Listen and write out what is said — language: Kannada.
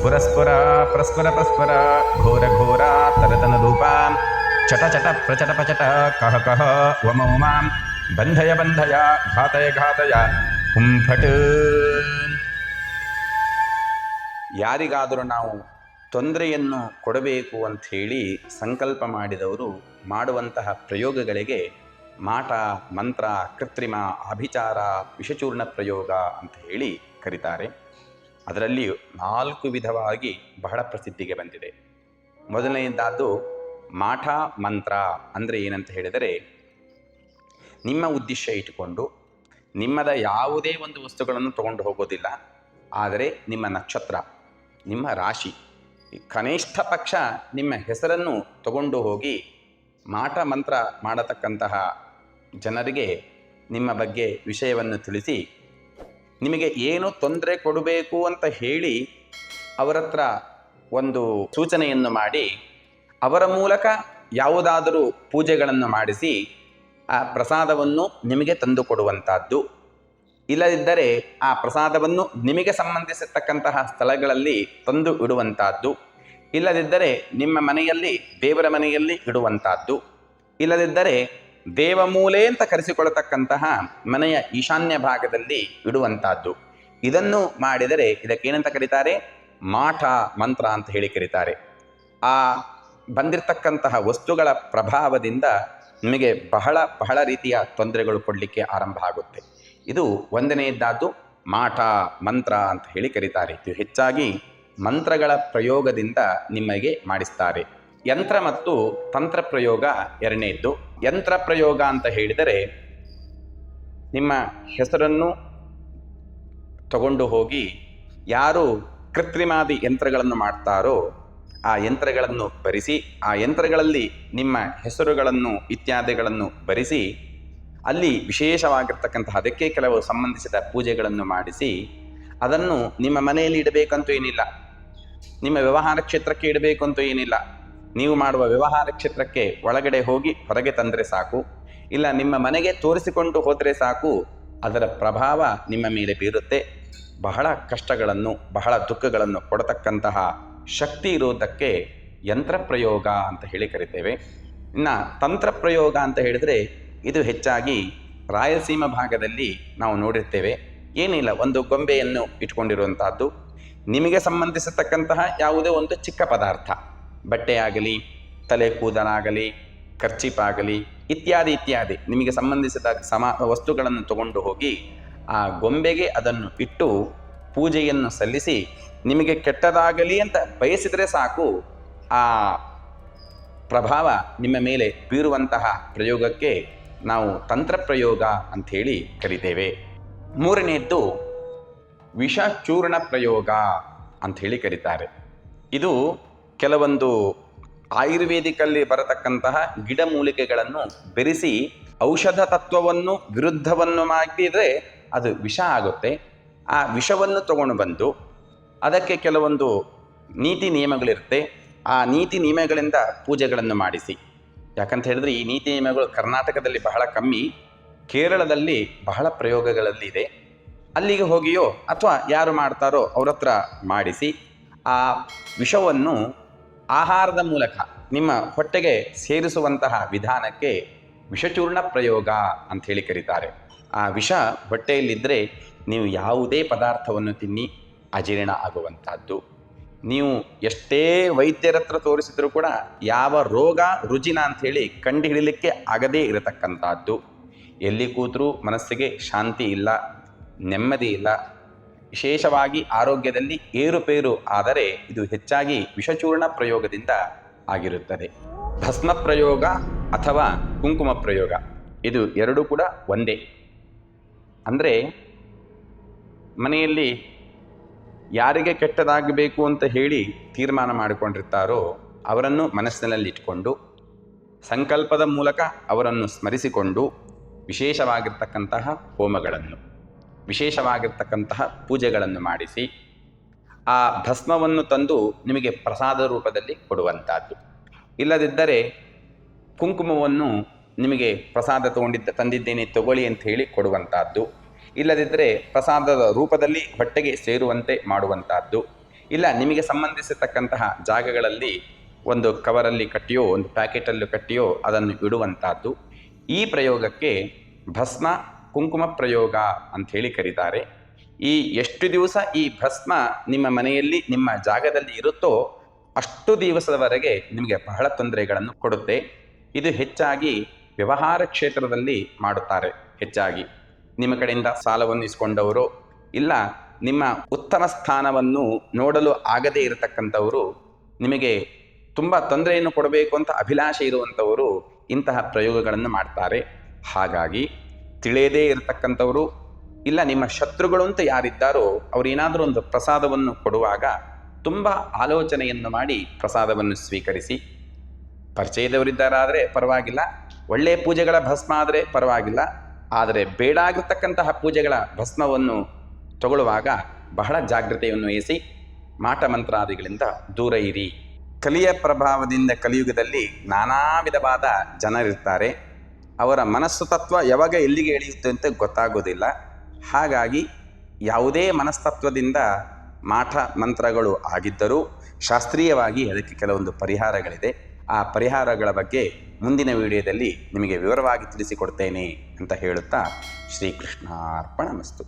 ಸ್ಫುರಸ್ಫುರ ಪರಸ್ಪರ ಪರಸ್ಪರ, ಘೋರ ಘೋರ, ತರತನ ರೂಪ, ಚಟ ಚಟ, ಪ್ರಚಟ, ಪಚಟ, ಕಹ ಕಹ, ವಮ ಉಮಾಂ ಬಂಧಯ ಬಂಧಯ, ಘಾತಯ ಘಾತಯ ಹುಂಫಟ್ ಯಾರಿಗಾದರೂ ನಾವು ತೊಂದರೆಯನ್ನು ಕೊಡಬೇಕು ಅಂತ ಹೇಳಿ ಸಂಕಲ್ಪ ಮಾಡಿದವರು ಮಾಡುವಂತಹ ಪ್ರಯೋಗಗಳಿಗೆ ಮಾಟ, ಮಂತ್ರ, ಕೃತ್ರಿಮ, ಅಭಿಚಾರ, ವಿಷಚೂರ್ಣ ಪ್ರಯೋಗ ಅಂತ ಹೇಳಿ ಕರೀತಾರೆ. ಅದರಲ್ಲಿ ನಾಲ್ಕು ವಿಧವಾಗಿ ಬಹಳ ಪ್ರಸಿದ್ಧಿಗೆ ಬಂದಿದೆ. ಮೊದಲನೆಯದಾದ್ದು ಮಾಠ ಮಂತ್ರ ಅಂದರೆ ಏನಂತ ಹೇಳಿದರೆ, ನಿಮ್ಮ ಉದ್ದೇಶ ಇಟ್ಟುಕೊಂಡು ನಿಮ್ಮದ ಯಾವುದೇ ಒಂದು ವಸ್ತುಗಳನ್ನು ತಗೊಂಡು ಹೋಗೋದಿಲ್ಲ, ಆದರೆ ನಿಮ್ಮ ನಕ್ಷತ್ರ, ನಿಮ್ಮ ರಾಶಿ, ಕನಿಷ್ಠ ಪಕ್ಷ ನಿಮ್ಮ ಹೆಸರನ್ನು ತಗೊಂಡು ಹೋಗಿ ಮಾಟ ಮಂತ್ರ ಮಾಡತಕ್ಕಂತಹ ಜನರಿಗೆ ನಿಮ್ಮ ಬಗ್ಗೆ ವಿಷಯವನ್ನು ತಿಳಿಸಿ ನಿಮಗೆ ಏನು ತೊಂದರೆ ಕೊಡಬೇಕು ಅಂತ ಹೇಳಿ ಅವರ ಹತ್ರ ಒಂದು ಸೂಚನೆಯನ್ನು ಮಾಡಿ, ಅವರ ಮೂಲಕ ಯಾವುದಾದರೂ ಪೂಜೆಗಳನ್ನು ಮಾಡಿಸಿ, ಆ ಪ್ರಸಾದವನ್ನು ನಿಮಗೆ ತಂದು ಕೊಡುವಂತಹದ್ದು ಇಲ್ಲದಿದ್ದರೆ ಆ ಪ್ರಸಾದವನ್ನು ನಿಮಗೆ ಸಂಬಂಧಿಸಿರ್ತಕ್ಕಂತಹ ಸ್ಥಳಗಳಲ್ಲಿ ತಂದು ಇಡುವಂತಹದ್ದು ಇಲ್ಲದಿದ್ದರೆ ನಿಮ್ಮ ಮನೆಯಲ್ಲಿ, ದೇವರ ಮನೆಯಲ್ಲಿ ಇಡುವಂತಹದ್ದು ಇಲ್ಲದಿದ್ದರೆ ದೇವಮೂಲೆ ಅಂತ ಕರೆಸಿಕೊಳ್ಳತಕ್ಕಂತಹ ಮನೆಯ ಈಶಾನ್ಯ ಭಾಗದಲ್ಲಿ ಇಡುವಂತಹದ್ದು ಇದನ್ನು ಮಾಡಿದರೆ ಇದಕ್ಕೇನಂತ ಕರೀತಾರೆ? ಮಾಠ ಮಂತ್ರ ಅಂತ ಹೇಳಿ ಕರೀತಾರೆ. ಆ ಬಂದಿರತಕ್ಕಂತಹ ವಸ್ತುಗಳ ಪ್ರಭಾವದಿಂದ ನಿಮಗೆ ಬಹಳ ಬಹಳ ರೀತಿಯ ತೊಂದರೆಗಳು ಕೊಡಲಿಕ್ಕೆ ಆರಂಭ ಆಗುತ್ತೆ. ಇದು ಒಂದನೆಯದ್ದಾದ್ದು ಮಾಠ ಮಂತ್ರ ಅಂತ ಹೇಳಿ ಕರೀತಾರೆ. ಇದು ಹೆಚ್ಚಾಗಿ ಮಂತ್ರಗಳ ಪ್ರಯೋಗದಿಂದ ನಿಮಗೆ ಮಾಡಿಸ್ತಾರೆ. ಯಂತ್ರ ಮತ್ತು ತಂತ್ರ ಪ್ರಯೋಗ ಎರಡನೇದ್ದು. ಯಂತ್ರ ಪ್ರಯೋಗ ಅಂತ ಹೇಳಿದರೆ ನಿಮ್ಮ ಹೆಸರನ್ನು ತಗೊಂಡು ಹೋಗಿ ಯಾರು ಕೃತ್ರಿಮಾದಿ ಯಂತ್ರಗಳನ್ನು ಮಾಡ್ತಾರೋ ಆ ಯಂತ್ರಗಳನ್ನು ಬರಿಸಿ, ಆ ಯಂತ್ರಗಳಲ್ಲಿ ನಿಮ್ಮ ಹೆಸರುಗಳನ್ನು, ಇತ್ಯಾದಿಗಳನ್ನು ಬರಿಸಿ, ಅಲ್ಲಿ ವಿಶೇಷವಾಗಿರ್ತಕ್ಕಂತಹ ಅದಕ್ಕೆ ಕೆಲವು ಸಂಬಂಧಿಸಿದ ಪೂಜೆಗಳನ್ನು ಮಾಡಿಸಿ, ಅದನ್ನು ನಿಮ್ಮ ಮನೆಯಲ್ಲಿ ಇಡಬೇಕಂತೂ ಏನಿಲ್ಲ. ನಿಮ್ಮ ವ್ಯವಹಾರ ಕ್ಷೇತ್ರಕ್ಕೆ ಇಡಬೇಕು ಅಂತೂ ಏನಿಲ್ಲ. ನೀವು ಮಾಡುವ ವ್ಯವಹಾರ ಕ್ಷೇತ್ರಕ್ಕೆ ಒಳಗಡೆ ಹೋಗಿ ಹೊರಗೆ ತಂದರೆ ಸಾಕು. ಇಲ್ಲ ನಿಮ್ಮ ಮನೆಗೆ ತೋರಿಸಿಕೊಂಡು ಹೋದರೆ ಸಾಕು. ಅದರ ಪ್ರಭಾವ ನಿಮ್ಮ ಮೇಲೆ ಬೀರುತ್ತೆ. ಬಹಳ ಕಷ್ಟಗಳನ್ನು, ಬಹಳ ದುಃಖಗಳನ್ನು ಕೊಡತಕ್ಕಂತಹ ಶಕ್ತಿ ಇರುವುದಕ್ಕೆ ಯಂತ್ರ ಪ್ರಯೋಗ ಅಂತ ಹೇಳಿ ಕರಿತೇವೆ. ಇನ್ನು ತಂತ್ರ ಪ್ರಯೋಗ ಅಂತ ಹೇಳಿದರೆ ಇದು ಹೆಚ್ಚಾಗಿ ರಾಯಲಸೀಮ ಭಾಗದಲ್ಲಿ ನಾವು ನೋಡಿರ್ತೇವೆ. ಏನಿಲ್ಲ, ಒಂದು ಗೊಂಬೆಯನ್ನು ಇಟ್ಕೊಂಡಿರುವಂತಹದ್ದು. ನಿಮಗೆ ಸಂಬಂಧಿಸತಕ್ಕಂತಹ ಯಾವುದೇ ಒಂದು ಚಿಕ್ಕ ಪದಾರ್ಥ. ಬಟ್ಟೆಯಾಗಲಿ, ತಲೆ ಕೂದಲಾಗಲಿ ಖರ್ಚಿಪಾಗಲಿ ಇತ್ಯಾದಿ ಇತ್ಯಾದಿ ನಿಮಗೆ ಸಂಬಂಧಿಸಿದ ಸಮ, ವಸ್ತುಗಳನ್ನು ತಗೊಂಡು ಹೋಗಿ ಆ ಗೊಂಬೆಗೆ ಅದನ್ನು ಇಟ್ಟು ಪೂಜೆಯನ್ನು ಸಲ್ಲಿಸಿ ನಿಮಗೆ ಕೆಟ್ಟದಾಗಲಿ ಅಂತ ಬಯಸಿದರೆ ಸಾಕು, ಆ ಪ್ರಭಾವ ನಿಮ್ಮ ಮೇಲೆ ಬೀರುವಂತಹ ಪ್ರಯೋಗಕ್ಕೆ ನಾವು ತಂತ್ರ ಪ್ರಯೋಗ ಅಂಥೇಳಿ ಕರಿತೇವೆ. ಮೂರನೆಯದ್ದು ವಿಷಚೂರ್ಣ ಪ್ರಯೋಗ ಅಂಥೇಳಿ ಕರೀತಾರೆ. ಇದು ಕೆಲವೊಂದು ಆಯುರ್ವೇದಿಕಲ್ಲಿ ಬರತಕ್ಕಂತಹ ಗಿಡಮೂಲಿಕೆಗಳನ್ನು ಬೆರೆಸಿ ಔಷಧ ತತ್ವವನ್ನು, ವಿರುದ್ಧವನ್ನು ಮಾಡಿದರೆ ಅದು ವಿಷ ಆಗುತ್ತೆ. ಆ ವಿಷವನ್ನು ತಗೊಂಡು ಬಂದು ಅದಕ್ಕೆ ಕೆಲವೊಂದು ನೀತಿ ನಿಯಮಗಳಿರುತ್ತೆ. ಆ ನೀತಿ ನಿಯಮಗಳಿಂದ ಪೂಜೆಗಳನ್ನು ಮಾಡಿಸಿ. ಯಾಕಂತ ಹೇಳಿದ್ರೆ ಈ ನೀತಿ ನಿಯಮಗಳು ಕರ್ನಾಟಕದಲ್ಲಿ ಬಹಳ ಕಮ್ಮಿ, ಕೇರಳದಲ್ಲಿ ಬಹಳ ಪ್ರಯೋಗಗಳಲ್ಲಿ ಇದೆ. ಅಲ್ಲಿಗೆ ಹೋಗಿಯೋ ಅಥವಾ ಯಾರು ಮಾಡ್ತಾರೋ ಅವ್ರ ಹತ್ರ ಮಾಡಿಸಿ ಆ ವಿಷವನ್ನು ಆಹಾರದ ಮೂಲಕ ನಿಮ್ಮ ಹೊಟ್ಟೆಗೆ ಸೇರಿಸುವಂತಹ ವಿಧಾನಕ್ಕೆ ವಿಷಚೂರ್ಣ ಪ್ರಯೋಗ ಅಂತ ಹೇಳಿ ಕರೀತಾರೆ. ಆ ವಿಷ ಹೊಟ್ಟೆಯಲ್ಲಿದ್ದರೆ ನೀವು ಯಾವುದೇ ಪದಾರ್ಥವನ್ನು ತಿನ್ನಿ ಅಜೀರ್ಣ ಆಗುವಂಥದ್ದು. ನೀವು ಎಷ್ಟೇ ವೈದ್ಯರತ್ರ ತೋರಿಸಿದರೂ ಕೂಡ ಯಾವ ರೋಗ, ರುಜಿನ ಅಂಥೇಳಿ ಕಂಡು ಹಿಡಿಲಿಕ್ಕೆ ಆಗದೇ ಇರತಕ್ಕಂಥದ್ದು. ಎಲ್ಲಿ ಕೂತರೂ ಮನಸ್ಸಿಗೆ ಶಾಂತಿ ಇಲ್ಲ, ನೆಮ್ಮದಿ ಇಲ್ಲ ವಿಶೇಷವಾಗಿ ಆರೋಗ್ಯದಲ್ಲಿ ಏರುಪೇರು ಆದರೆ ಇದು ಹೆಚ್ಚಾಗಿ ವಿಷಚೂರ್ಣ ಪ್ರಯೋಗದಿಂದ ಆಗಿರುತ್ತದೆ. ಭಸ್ಮ ಪ್ರಯೋಗ ಅಥವಾ ಕುಂಕುಮ ಪ್ರಯೋಗ. ಇದು ಎರಡೂ ಕೂಡ ಒಂದೇ. ಅಂದರೆ ಮನೆಯಲ್ಲಿ ಯಾರಿಗೆ ಕೆಟ್ಟದಾಗಬೇಕು ಅಂತ ಹೇಳಿ ತೀರ್ಮಾನ ಮಾಡಿಕೊಂಡಿರ್ತಾರೋ ಅವರನ್ನು ಮನಸ್ಸಿನಲ್ಲಿ ಇಟ್ಕೊಂಡು ಸಂಕಲ್ಪದ ಮೂಲಕ ಅವರನ್ನು ಸ್ಮರಿಸಿಕೊಂಡು ವಿಶೇಷವಾಗಿರ್ತಕ್ಕಂತಹ ಹೋಮಗಳನ್ನು. ವಿಶೇಷವಾಗಿರ್ತಕ್ಕಂತಹ ಪೂಜೆಗಳನ್ನು ಮಾಡಿಸಿ ಆ ಭಸ್ಮವನ್ನು ತಂದು ನಿಮಗೆ ಪ್ರಸಾದ ರೂಪದಲ್ಲಿ ಕೊಡುವಂಥದ್ದು. ಇಲ್ಲದಿದ್ದರೆ ಕುಂಕುಮವನ್ನು ನಿಮಗೆ ಪ್ರಸಾದ ತಗೊಂಡಿದ್ದ ತಂದಿದ್ದೇನೆ ತಗೊಳ್ಳಿ ಅಂತ ಹೇಳಿ ಕೊಡುವಂತಹದ್ದು ಇಲ್ಲದಿದ್ದರೆ ಪ್ರಸಾದದ ರೂಪದಲ್ಲಿ ಹೊಟ್ಟೆಗೆ ಸೇರುವಂತೆ ಮಾಡುವಂತಹದ್ದು ಇಲ್ಲ ನಿಮಗೆ ಸಂಬಂಧಿಸಿರ್ತಕ್ಕಂತಹ ಜಾಗಗಳಲ್ಲಿ ಒಂದು ಕವರಲ್ಲಿ ಕಟ್ಟಿಯೋ, ಒಂದು ಪ್ಯಾಕೆಟಲ್ಲಿ ಕಟ್ಟಿಯೋ ಅದನ್ನು ಇಡುವಂತಹದ್ದು ಈ ಪ್ರಯೋಗಕ್ಕೆ ಭಸ್ಮ ಕುಂಕುಮ ಪ್ರಯೋಗ ಅಂತ ಹೇಳಿ ಕರೀತಾರೆ. ಈ ಎಷ್ಟು ದಿವಸ ಈ ಭಸ್ಮ ನಿಮ್ಮ ಮನೆಯಲ್ಲಿ, ನಿಮ್ಮ ಜಾಗದಲ್ಲಿ ಇರುತ್ತೋ ಅಷ್ಟು ದಿವಸದವರೆಗೆ ನಿಮಗೆ ಬಹಳ ತೊಂದರೆಗಳನ್ನು ಕೊಡುತ್ತೆ. ಇದು ಹೆಚ್ಚಾಗಿ ವ್ಯವಹಾರ ಕ್ಷೇತ್ರದಲ್ಲಿ ಮಾಡುತ್ತಾರೆ, ಹೆಚ್ಚಾಗಿ. ನಿಮ್ಮ ಕಡೆಯಿಂದ ಸಾಲವನ್ನು ಇಸ್ಕೊಂಡವರು ಇಲ್ಲ, ನಿಮ್ಮ ಉತ್ತಮ ಸ್ಥಾನವನ್ನು ನೋಡಲು ಆಗದೇ ಇರತಕ್ಕಂಥವರು ನಿಮಗೆ ತುಂಬ ತೊಂದರೆಯನ್ನು ಕೊಡಬೇಕು ಅಂತ ಅಭಿಲಾಷೆ ಇರುವಂಥವರು ಇಂತಹ ಪ್ರಯೋಗಗಳನ್ನು ಮಾಡ್ತಾರೆ. ಹಾಗಾಗಿ ತಿಳಿಯದೇ ಇರತಕ್ಕಂಥವರು ಇಲ್ಲ, ನಿಮ್ಮ ಶತ್ರುಗಳು ಅಂತ ಯಾರಿದ್ದಾರೋ ಅವರೇನಾದರೂ ಒಂದು ಪ್ರಸಾದವನ್ನು ಕೊಡುವಾಗ ತುಂಬ ಆಲೋಚನೆಯನ್ನು ಮಾಡಿ ಪ್ರಸಾದವನ್ನು ಸ್ವೀಕರಿಸಿ. ಪರಿಚಯದವರಿದ್ದಾರಾದರೆ ಪರವಾಗಿಲ್ಲ ಒಳ್ಳೆಯ ಪೂಜೆಗಳ ಭಸ್ಮ ಆದರೆ ಪರವಾಗಿಲ್ಲ, ಆದರೆ ಬೇಡಾಗಿರ್ತಕ್ಕಂತಹ ಪೂಜೆಗಳ ಭಸ್ಮವನ್ನು ತಗೊಳ್ಳುವಾಗ ಬಹಳ ಜಾಗ್ರತೆಯನ್ನು ವಹಿಸಿ ಮಾಟ ಮಂತ್ರಾದಿಗಳಿಂದ ದೂರ ಇರಿ. ಕಲಿಯ ಪ್ರಭಾವದಿಂದ ಕಲಿಯುಗದಲ್ಲಿ ನಾನಾ ವಿಧವಾದ ಜನರಿರ್ತಾರೆ. ಅವರ ಮನಸ್ಸು ತತ್ವ ಯಾವಾಗ ಎಲ್ಲಿಗೆ ಎಳೆಯುತ್ತೆ ಅಂತ ಗೊತ್ತಾಗೋದಿಲ್ಲ. ಹಾಗಾಗಿ ಯಾವುದೇ ಮನಸ್ತತ್ವದಿಂದ ಮಾಠ ಮಂತ್ರಗಳು ಆಗಿದ್ದರೂ ಶಾಸ್ತ್ರೀಯವಾಗಿ ಅದಕ್ಕೆ ಕೆಲವೊಂದು ಪರಿಹಾರಗಳಿದೆ. ಆ ಪರಿಹಾರಗಳ ಬಗ್ಗೆ ಮುಂದಿನ ವಿಡಿಯೋದಲ್ಲಿ ನಿಮಗೆ ವಿವರವಾಗಿ ತಿಳಿಸಿಕೊಡ್ತೇನೆ ಅಂತ ಹೇಳುತ್ತಾ ಶ್ರೀಕೃಷ್ಣಾರ್ಪಣ ಮಸ್ತು